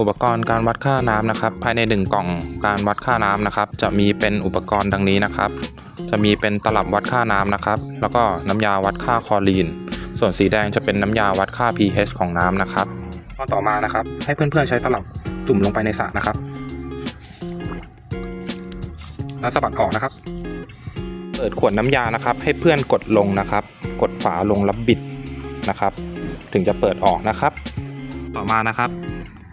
อุปกรณ์การวัดค่าน้ำนะครับ ภายใน 1 กล่องการวัดค่าน้ำนะครับ จะมีเป็นอุปกรณ์ดังนี้นะครับ จะมีเป็นตลับวัดค่าน้ำนะครับ แล้วก็น้ำยาวัดค่าคลอรีน ส่วนสีแดงจะเป็นน้ำยาวัดค่า pH ของน้ำนะครับตอนต่อมานะครับ ให้เพื่อนๆใช้ตลับจุ่มลงไปในสระนะครับ แล้วสะบัดออกนะครับ เปิดขวดน้ำยานะครับ ให้เพื่อนกดลงนะครับ กดฝาลงแล้วบิดนะครับ ถึงจะเปิดออกนะครับ ต่อมานะครับ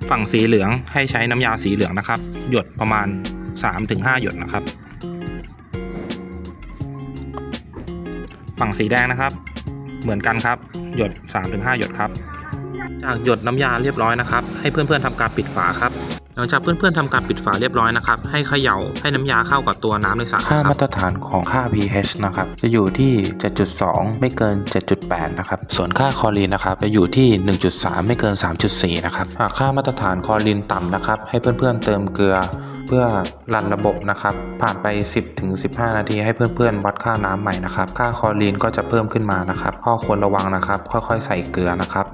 ฝั่งสีเหลืองให้ใช้น้ำยาสีเหลืองนะครับ หยดประมาณ 3-5 หยดนะครับ ฝั่งสีแดงนะครับ เหมือนกันครับ หยด 3-5 หยดครับ จากหยดน้ำยาเรียบร้อยนะครับ ให้เพื่อนๆทำการปิดฝาครับ หลังจากเพื่อนๆทำการปิดฝาเรียบร้อยนะครับ ให้เขย่าให้น้ำยาเข้ากับตัวน้ำในสระค่านะคมาตรฐานของค่า pH นะครับ จะอยู่ที่ 7.2 ไม่เกิน 7.8 นะครับ ส่วนค่าคลอรีนนะครับ จะอยู่ที่ 1.3 ไม่เกิน 3.4 นะครับ หากค่ามาตรฐานคลอรีนต่ำนะครับ ให้เพื่อนๆเติมเกลือเพื่อรันระบบนะครับ ผ่านไป 10-15 นาทีให้เพื่อนๆ วัดค่าน้ำใหม่นะครับ ค่าคลอรีนก็จะเพิ่มขึ้นมานะครับ ข้อควรระวังนะครับ ค่อยๆ ใส่เกลือนะครับ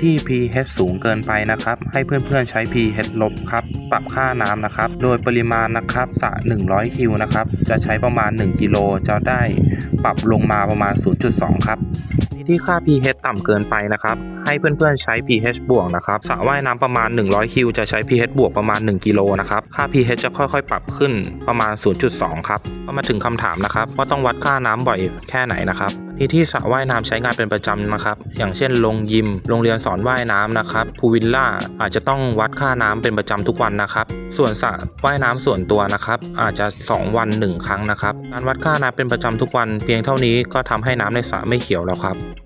ที่ pH สูงเกินไปนะครับ ให้เพื่อนๆใช้ pH ลบครับ ปรับค่าน้ำนะครับ โดยปริมาณนะครับสระ100 คิวนะครับ จะใช้ประมาณ 1 กิโล จะได้ปรับลงมาประมาณ 0.2 ครับที่ค่า pH ต่ำเกินไปนะครับ ให้เพื่อนๆใช้ pH บวกนะครับสระว่ายน้ำประมาณ 100 คิว จะใช้ pH บวกประมาณ 1 กิโลนะครับ ค่า pH จะค่อยๆ ปรับขึ้นประมาณ 0.2 ครับก็มาถึงคำถามนะครับ ว่าต้องวัดค่าน้ำบ่อยแค่ไหนนะครับ ที่ที่สระว่ายน้ำใช้งานเป็นประจำนะครับ อย่างเช่นโรงยิม โรงเรียนสอนว่ายน้ำนะครับพูวิลล่าอาจจะต้องวัดค่าน้ำเป็นประจำทุกวันนะครับ ส่วนสระว่ายน้ำส่วนตัวนะครับ อาจจะ 2 วัน 1 ครั้งนะครับ การวัดค่าน้ำเป็นประจำทุกวันเพียงเท่านี้ก็ทำให้น้ำในสระไม่เขียวแล้วครับ